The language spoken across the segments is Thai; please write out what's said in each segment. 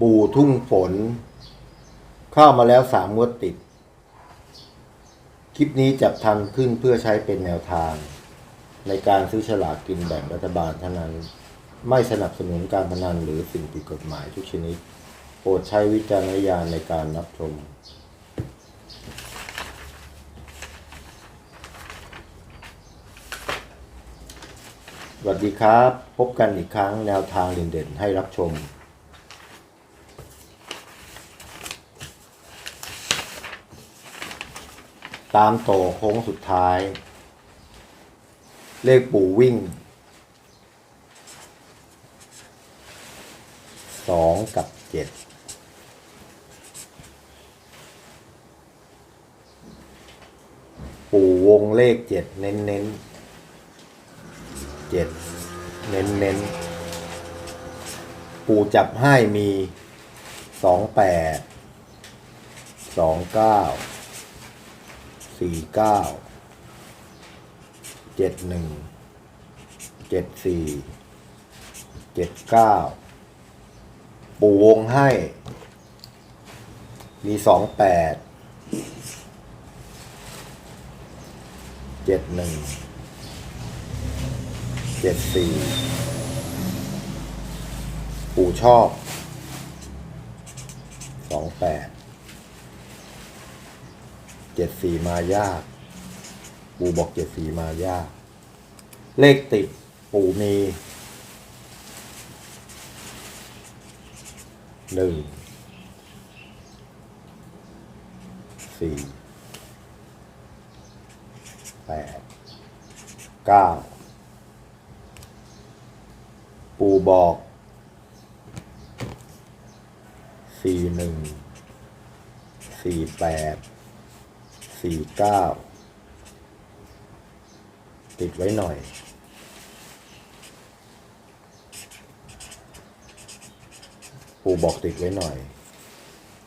ปู่ทุ่งฝน เข้ามาแล้วสามงวดติด คลิปนี้จับทำขึ้นเพื่อใช้เป็นแนวทาง ในการซื้อฉลากกินแบ่งรัฐบาลเท่านั้น ไม่สนับสนุนการพนันหรือสิ่งผิดกฎหมายทุกชนิด โปรดใช้วิจารณญาณในการรับชมสวัสดีครับ พบกันอีกครั้งแนวทางเด่นๆให้รับชม ตามโตโค้งสุดท้าย เลขปู่วิ่งสองกับเจ็ดปู่วงเลขเจ็ดเน้นเน้นเจ็ดเน้นเน้นปู่จับให้มีสองแปดสองเก้า สี่เก้าเจ็ดหนึ่งเจ็ดสี่เจ็ดเก้าปูวงให้ มีสองแปดเจ็ดหนึ่งเจ็ดสี่ปู่ชอบสองแปด เจ็ดสี่มายาก ปู่บอกเจ็ดสี่มายาก เลขติดปู่มีหนึ่งสี่แปดเก้าปู่บอกสี่หนึ่งสี่แปด สี่เก้าติดไว้หน่อย ปูบอกติดไว้หน่อย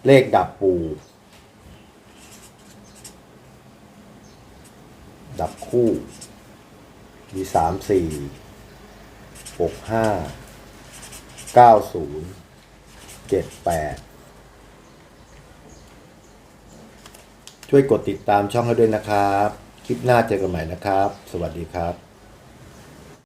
เลขดับปู ดับคู่ มีสามสี่หกห้าเก้าศูนย์เจ็ดแปด ช่วยกดติดตามช่องให้ด้วยนะครับ คลิปหน้าเจอกันใหม่นะครับ สวัสดีครับ